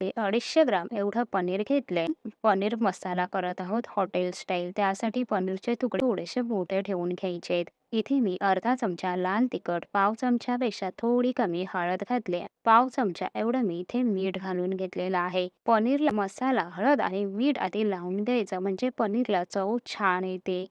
ते अडीचशे ग्राम एवढं पनीर घेतले पनीर मसाला करत आहोत हॉटेल स्टाईल. त्यासाठी पनीरचे तुकडे थोडेसे मोठे ठेवून घ्यायचे इथे मी अर्धा चमचा लाल तिखट पाव चमच्यापेक्षा थोडी कमी हळद घातली पाव चमचा एवढं मी इथे मीठ घालून घेतलेलं आहे. पनीरला मसाला हळद आणि मीठ आधी लावून द्यायचं म्हणजे पनीरला चव छान येते.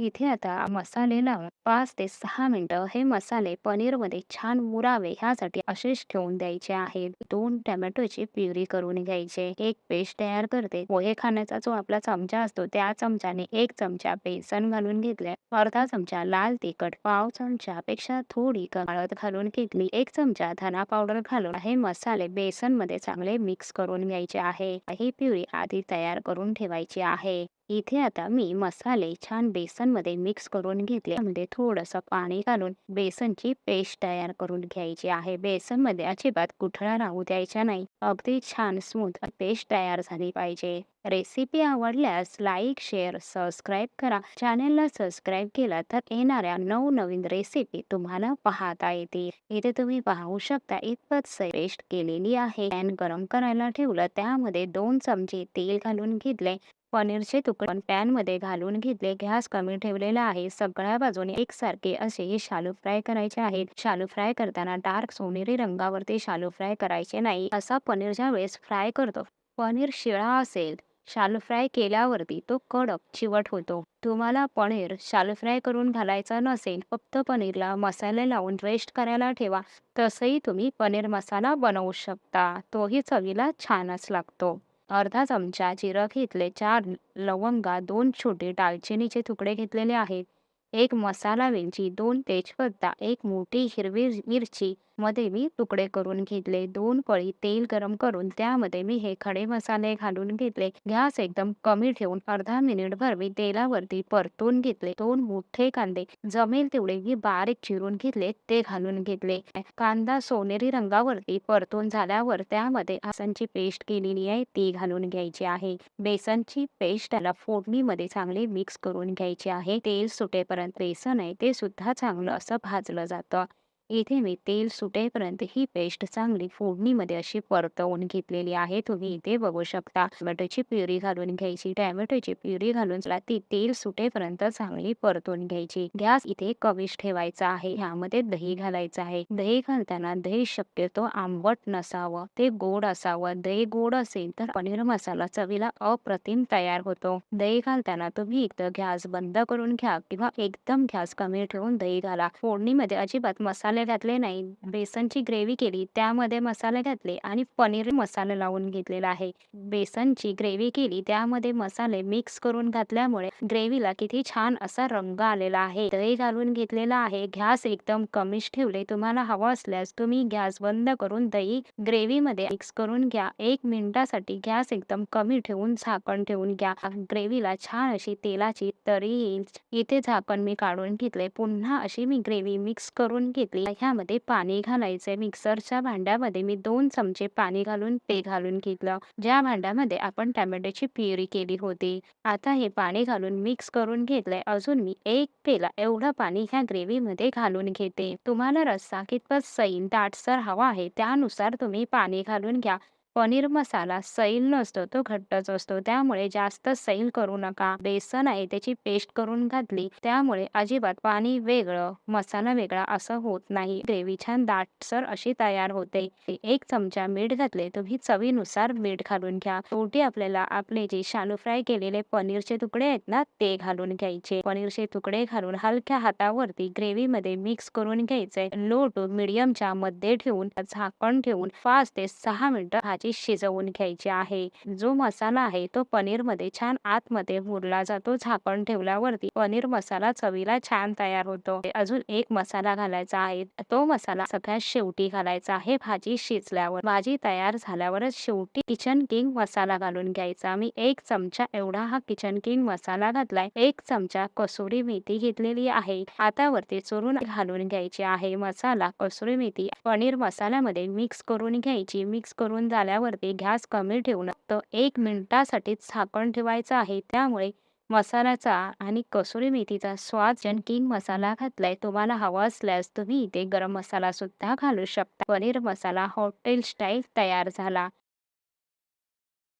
इथे आता मसाले लावून पाच ते सहा मिनिटं हे मसाले पनीरमध्ये छान मुरावे ह्यासाठी असेच ठेवून द्यायचे आहेत दोन टोमॅटोची प्युरी करून घ्यायचे. एक पेस्ट तयार करते. पोहे खाण्याचा जो आपला चमचा असतो त्या चमच्याने एक चमचा बेसन घालून घेतले. अर्धा चमचा लाल तिखट पाव चमचा पेक्षा थोडी हळद घालून घेतली. एक चमचा धना पावडर घालून हे मसाले बेसनमध्ये चांगले मिक्स करून घ्यायचे आहे. ही प्युरी आधी तयार करून ठेवायची आहे. इथे आता मी मसाले छान बेसनमध्ये मिक्स करून घेतले. मध्ये थोडस पाणी घालून बेसनची पेस्ट तयार करून घ्यायची आहे. बेसनमध्ये अजिबात कुठळा राहू द्यायचा नाही. अगदी छान स्मूथ पेस्ट तयार झाली पाहिजे. रेसिपी आवडल्यास लाईक शेअर सबस्क्राईब करा. चॅनेलला सबस्क्राईब केला तर येणाऱ्या नवनवीन रेसिपी तुम्हाला पाहता येतील. इथे तुम्ही पाहू शकता इतपत पेस्ट केलेली आहे. पॅन गरम करायला ठेवलं. त्यामध्ये दोन चमचे तेल घालून घेतले. पनीरचे तुकडे पॅनमध्ये घालून घेतले. गॅस कमी ठेवलेला आहे. सगळ्या बाजूने एकसारखे असे हे शालू फ्राय करायचे आहेत. शालू फ्राय करताना डार्क सोनेरी रंगावरती शालू फ्राय करायचे नाही. असा पनीरच्या वेळेस फ्राय करतो पनीर शिळा असेल शालू फ्राय केल्यावरती तो कडक चिवट होतो. तुम्हाला पनीर शालू फ्राय करून घालायचा नसेल फक्त पनीरला मसाले लावून रेस्ट करायला ठेवा. तसंही तुम्ही पनीर मसाला बनवू शकता. तोही चवीला छानच लागतो. अर्धा चमचा जिरं घेतले चार लवंगा दोन छोटे दालचिनीचे तुकडे घेतलेले आहेत. एक मसाला वेलची दोन तेजपत्ता एक मोठी हिरवी मिरची मध्ये मी तुकडे करून घेतले दोन पळी तेल गरम करून त्यामध्ये मी हे खडे मसाले घालून घेतले. गॅस एकदम कमी ठेवून अर्धा मिनिट भर मी तेलावरती परतून घेतले. दोन मोठे कांदे जमेल तेवढे मी बारीक चिरून घेतले ते घालून घेतले. कांदा सोनेरी रंगावरती परतून झाल्यावर त्यामध्ये आसनची पेस्ट केलेली आहे ती घालून घ्यायची आहे. बेसनची पेस्ट त्याला फोडणीमध्ये चांगली मिक्स करून घ्यायची आहे. तेल सुटेपर्यंत बेसन आहे ते सुद्धा चांगलं असं भाजलं जातं. इथे मी तेल सुटेपर्यंत ही पेस्ट चांगली फोडणीमध्ये अशी परतवून घेतलेली आहे. तुम्ही इथे बघू शकता टोमॅटोची प्युरी घालून घ्यायची. टोमॅटोची प्युरी घालून ती तेल सुटेपर्यंत चांगली परतून घ्यायची. गॅस इथे कमीच ठेवायचा आहे. ह्यामध्ये दही घालायचं आहे. दही घालताना दही शक्यतो आंबट नसावं ते गोड असावं. दही गोड असेल तर पनीर मसाला चवीला अप्रतिम तयार होतो. दही घालताना तुम्ही एकदा गॅस बंद करून घ्या किंवा एकदम गॅस कमी ठेवून दही घाला. फोडणीमध्ये अजिबात मसाले मसाले घातले नाही. बेसनची ग्रेव्ही केली. त्यामध्ये मसाले घातले आणि पनीर मसाला लावून घेतलेला आहे. बेसनची ग्रेव्ही केली. त्यामध्ये मसाले मिक्स करून घातल्यामुळे ग्रेव्हीला किती छान असा रंग आलेला आहे. दही घालून घेतलेला आहे. गॅस एकदम कमीच ठेवले. तुम्हाला हवा असल्यास तुम्ही गॅस बंद करून दही ग्रेव्हीमध्ये मिक्स करून घ्या. एक मिनिटासाठी गॅस एकदम कमी ठेवून झाकण ठेवून घ्या. ग्रेव्हीला छान अशी तेलाची तरी येईल इथे झाकण मी काढून घेतले. पुन्हा अशी मी ग्रेव्ही मिक्स करून घेतली. ह्यामध्ये पाणी घालायचंय मिक्सरच्या भांड्यामध्ये मी दोन चमचे पाणी घालून ते घालून घेतलं. ज्या भांड्यामध्ये आपण टॅमॅटोची प्युरी केली होती. आता हे पाणी घालून मिक्स करून घेतलंय अजून मी एक पेला एवढं पाणी ह्या ग्रेव्हीमध्ये घालून घेते. तुम्हाला रस्सा कितपत सैन दाटसर हवा आहे त्यानुसार तुम्ही पाणी घालून घ्या. पनीर मसाला सैल नसतो तो घट्टच असतो. त्यामुळे जास्त सैल करू नका. बेसन आहे त्याची पेस्ट करून घातली. त्यामुळे अजिबात पाणी वेगळं मसाला वेगळा असं होत नाही. ग्रेव्ही छान दाटसर अशी तयार होते. एक चमचा मीठ घातले तुम्ही चवीनुसार मीठ घालून घ्या. शेवटी आपल्याला आपले जे शालू फ्राय केलेले पनीरचे तुकडे आहेत ना ते घालून घ्यायचे. पनीरचे तुकडे घालून हलक्या हातावरती ग्रेव्ही मध्ये मिक्स करून घ्यायचे. लो टू मिडियमच्या मध्ये ठेवून झाकण ठेवून पाच ते सहा मिनिटं भाजी शिजवून घ्यायची आहे. जो मसाला आहे तो पनीरमध्ये छान आतमध्ये मुरला जातो. झाकण ठेवल्यावरती पनीर मसाला चवीला छान तयार होतो. अजून एक मसाला घालायचा आहे. तो मसाला सगळ्यात शेवटी घालायचा आहे. भाजी शिजल्यावर भाजी तयार झाल्यावरच शेवटी किचन किंग मसाला घालून घ्यायचा. मी एक चमचा एवढा हा किचन किंग मसाला घातलाय. एक चमचा कसुरी मेथी घेतलेली आहे. आता वरती चोरून घालून घ्यायची आहे. मसाला कसुरी मेथी पनीर मसाल्यामध्ये मिक्स करून घ्यायची. मिक्स करून झाल्या झाल्यावरती गॅस कमी ठेवून तर एक मिनिटासाठी झाकण ठेवायचं आहे. त्यामुळे मसाल्याचा आणि कसुरी मेथीचा स्वाद किंग मसाला घातलाय. तुम्हाला हवा असल्यास तुम्ही इथे गरम मसाला सुद्धा घालू शकता. पनीर मसाला हॉटेल स्टाईल तयार झाला.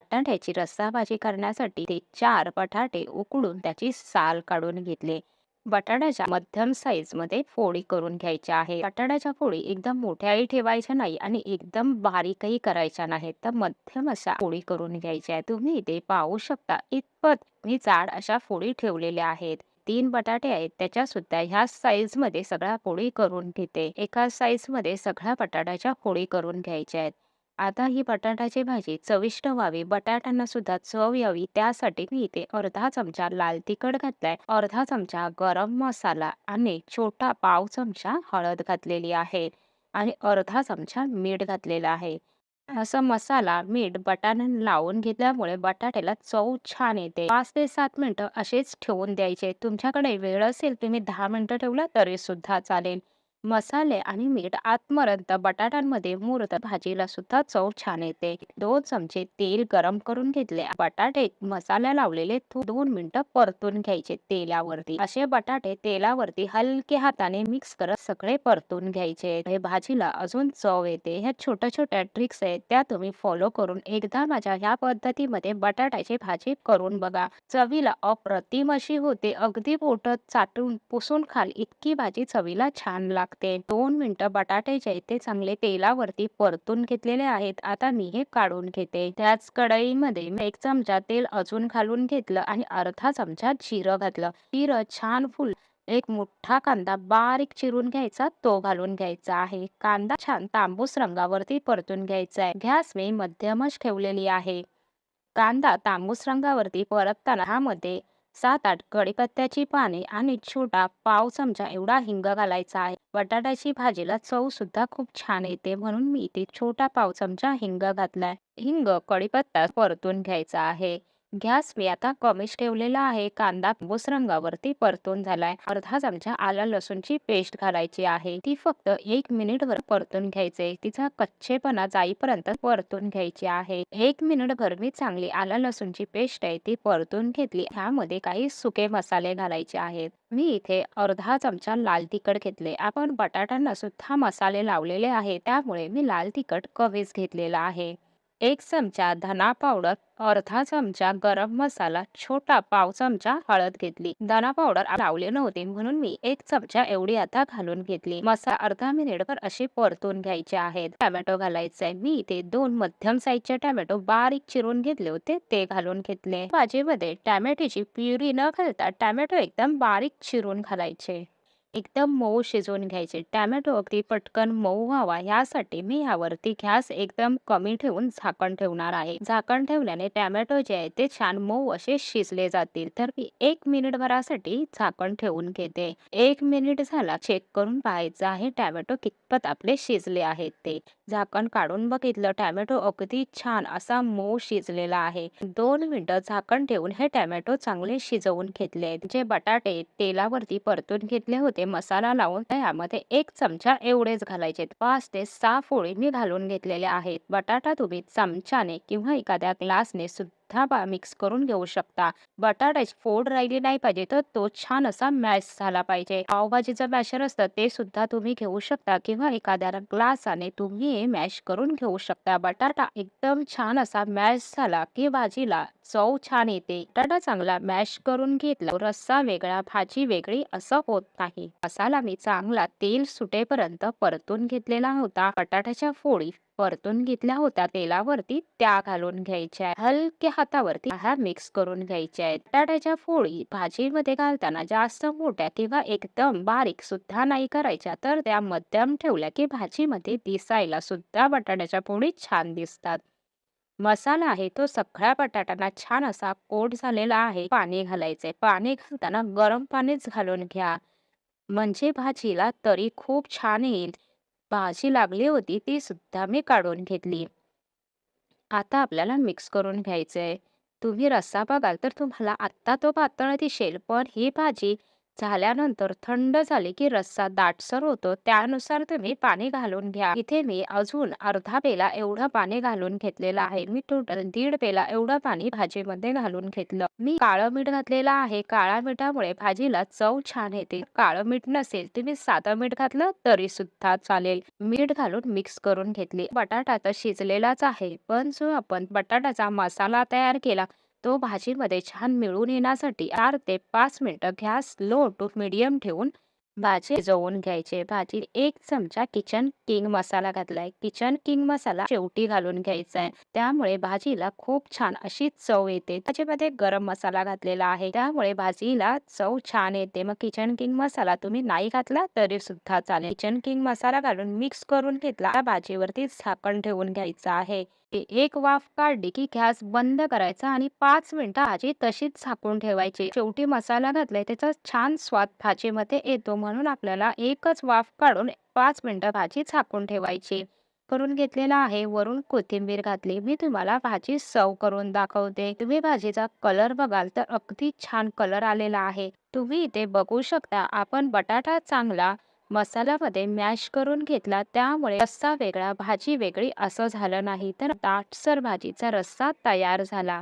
बटाट्याची रस्साभाजी करण्यासाठी ते चार बटाटे उकडून त्याची साल काढून घेतले. बटाट्याच्या मध्यम साईजमध्ये फोडी करून घ्यायच्या आहे. बटाट्याच्या फोडी एकदम मोठ्याही ठेवायच्या नाही आणि एकदम बारीकही करायच्या नाहीत. तर मध्यम अशा फोडी करून घ्यायच्या आहे तुम्ही इथे पाहू शकता इतपत मी जाड अशा फोडी ठेवलेल्या आहेत. तीन बटाटे आहेत त्याच्या सुद्धा ह्या साईजमध्ये सगळ्या फोडी करून घेते. एका साईजमध्ये सगळ्या बटाट्याच्या फोडी करून घ्यायच्या आहेत. आता ही बटाट्याची भाजी चविष्ट व्हावी, बटाट्यांना सुद्धा चव यावी त्यासाठी मी इथे अर्धा चमचा लाल तिखट घातलाय, अर्धा चमचा गरम मसाला आणि छोटा पाव चमचा हळद घातलेली आहे आणि अर्धा चमचा मीठ घातलेला आहे. असं मसाला, मीठ बटाट्यांना लावून घेतल्यामुळे बटाट्याला चव छान येते. पाच ते सात मिनिटं असेच ठेवून द्यायचे. तुमच्याकडे वेळ असेल तुम्ही दहा मिनिटं ठेवला तरी सुद्धा चालेल. मसाले आणि मीठ आत्मरंत बटाट्यांमध्ये मुरत भाजीला सुद्धा चव छान येते. दोन चमचे तेल गरम करून घेतले. बटाटे मसाला लावलेले दोन मिनिटं परतून घ्यायचे तेलावरती. असे बटाटे तेलावरती हलके हाताने मिक्स करत सगळे परतून घ्यायचे. हे भाजीला अजून चव येते. ह्या छोट्या छोट्या ट्रिक्स आहेत त्या तुम्ही फॉलो करून एकदा माझ्या ह्या पद्धतीमध्ये बटाट्याची भाजी करून बघा. चवीला अप्रतिम अशी होते. अगदी पोटात चाटून पुसून खाल इतकी भाजी चवीला छान लागते. 2 मिनिटं बटाटे जे ते चांगले तेलावरती परतून घेतलेले आहेत. आता मी हे काढून घेते. त्याच कढईमध्ये एक चमचा तेल अजून घालून घेतलं आणि अर्धा चमचा जिरं घातलं. जिरं छान फुल एक मोठा कांदा बारीक चिरून घ्यायचा तो घालून घ्यायचा आहे. कांदा छान तांबूस रंगावरती परतून घ्यायचा आहे. गॅस मी मध्यमच ठेवलेली आहे. कांदा तांबूस रंगावरती परतताना ह्यामध्ये 7-8 कढीपत्त्याची पाने आणि छोटा पाव चमचा एवढा हिंग घालायचा आहे. बटाट्याची भाजीला चव सुद्धा खूप छान येते म्हणून मी इथे छोटा पाव चमचा हिंग घातलाय. हिंग, कढीपत्ता परतून घ्यायचा आहे. गॅस मी आता कमीच ठेवलेला आहे. कांदा तांबूस रंगावरती परतून झालाय. अर्धा चमचा आला लसूणची पेस्ट घालायची आहे. ती फक्त एक मिनिट वर परतून घ्यायचे. तिचा कच्चेपणा जाईपर्यंत परतून घ्यायची आहे. एक मिनिट भर मी चांगली आला लसूणची पेस्ट आहे ती परतून घेतली. ह्यामध्ये काही सुके मसाले घालायचे आहेत. मी इथे अर्धा चमचा लाल तिखट घेतले. आपण बटाट्यांना सुद्धा मसाले लावलेले आहे त्यामुळे मी लाल तिखट कमीच घेतलेला आहे. एक चमचा धना पावडर, अर्धा चमचा गरम मसाला, छोटा पाव चमचा हळद घेतली. धना पावडर लावले नव्हते म्हणून मी एक चमचा एवढी आता घालून घेतली. मसाला अर्धा मिनिटभर असे परतून घ्यायचे आहेत. टोमॅटो घालायचा आहे. मी इथे दोन मध्यम साईजचे टोमॅटो बारीक चिरून घेतले होते ते घालून घेतले. भाजीमध्ये टोमॅटोची प्युरी न घालता टोमॅटो एकदम बारीक चिरून घालायचे. एकदम मऊ शिजवून घ्यायचे. टॅमॅटो अगदी पटकन मऊ व्हावा यासाठी मी यावरती गॅस एकदम कमी ठेवून झाकण ठेवणार आहे. झाकण ठेवल्याने टॅमॅटो जे आहे ते छान मऊ असे शिजले जातील. तर मी 1 मिनिटभरासाठी झाकण ठेवून घेते. एक मिनिट झाला चेक करून पाहायचं आहे टॅमॅटो कितपत आपले शिजले आहेत ते. झाकण काढून बघितलं टॅमॅटो अगदी छान असा मऊ शिजलेला आहे. दोन मिनिटं झाकण ठेवून हे टॅमॅटो चांगले शिजवून घेतले आहेत. जे बटाटे तेलावरती परतून घेतले होते मसाला लावून यामध्ये एक चमचा एवढेच घालायचे. पाच ते सहा फोडी मी घालून घेतलेल्या आहेत. बटाटा तुम्ही चमच्याने किंवा एखाद्या ग्लासने सुद्धा मिक्स करून घेऊ शकता. बटाट्याची फोड राहिली नाही पाहिजे तर तो छान असा मॅश झाला पाहिजे. पावभाजीचं मॅशर असतं ते सुद्धा तुम्ही घेऊ शकता किंवा एखाद्या ग्लासाने तुम्ही हे मॅश करून घेऊ शकता. बटाटा एकदम छान असा मॅश झाला की भाजीला चव छान येते. बटाटा चांगला मॅश करून घेतला रस्सा वेगळा, भाजी वेगळी असं होत नाही. मसाला मी चांगला तेल सुटेपर्यंत परतून घेतलेला होता. बटाट्याच्या फोडी परतून घेतल्या होत्या तेलावरती त्या घालून घ्यायच्या. हलक्या हातावरती ह्या मिक्स करून घ्यायच्या आहेत. बटाट्याच्या फोडी भाजीमध्ये घालताना जास्त मोठ्या किंवा एकदम बारीक सुद्धा नाही करायच्या तर त्या मध्यम ठेवल्या की भाजीमध्ये दिसायला सुद्धा बटाट्याच्या फोडी छान दिसतात. मसाला आहे तो सगळ्या बटाट्यांना छान असा कोट झालेला आहे. पाणी घालायचे पाणी घालताना गरम पाणीच घालून घ्या. म्हणजे भाजीला तरी खूप छान येईल. भाजी लागली होती ती सुद्धा मी काढून घेतली. आता आपल्याला मिक्स करून घ्यायचं आहे तुम्ही रस्सा बघाल तर तुम्हाला आत्ता तो पातळ दिसेल पण ही भाजी झाल्यानंतर थंड झाले की रस्सा दाटसर होतो त्यानुसार तुम्ही पाणी घालून घ्या. इथे मी अजून अर्धा पेला एवढं पाणी घालून घेतलेलं आहे. मी टोटल दीड पेला एवढं पाणी भाजीमध्ये घालून घेतलं. मी काळं मीठ घातलेलं आहे. काळ्या मिठामुळे भाजीला चव छान येते. काळं मीठ नसेल तुम्ही साधं मीठ घातलं तरी सुद्धा चालेल. मीठ घालून मिक्स करून घेतली. बटाटा तर शिजलेलाच आहे. पण जो आपण बटाट्याचा मसाला तयार केला तो भाजीमध्ये छान मिळून येण्यासाठी चार ते पाच मिनिटं गॅस लो टू मिडियम ठेवून भाजी शिजवून घ्यायचे. भाजी एक चमचा किचन किंग मसाला घातलाय. किचन किंग मसाला शेवटी घालून घ्यायचा आहे त्यामुळे भाजीला खूप छान अशी चव येते. त्याच्यामध्ये गरम मसाला घातलेला आहे. त्यामुळे भाजीला चव छान येते. मग किचन किंग मसाला तुम्ही नाही घातला तरी सुद्धा चालेल. किचन किंग मसाला घालून मिक्स करून घेतला. त्या भाजीवरती झाकण ठेवून घ्यायचं आहे. ए- एक वाफ काढली की गॅस बंद करायचा आणि पाच मिनिटं भाजी तशीच झाकून ठेवायची. शेवटी मसाला घातलाय त्याचा छान स्वाद भाजीमध्ये येतो म्हणून आपल्याला एकच वाफ काढून पाच मिनिटं भाजी झाकून ठेवायची. करून घेतलेला आहे. वरून कोथिंबीर घातली. मी तुम्हाला भाजी सव करून दाखवते. तुम्ही भाजीचा कलर बघाल तर अगदी छान कलर आलेला आहे. तुम्ही इथे बघू शकता. आपण बटाटा चांगला मसाल्यामध्ये मॅश करून घेतला त्यामुळे रस्सा वेगळा भाजी वेगळी असं झालं नाही. तर दाटसर भाजीचा रस्सा तयार झाला.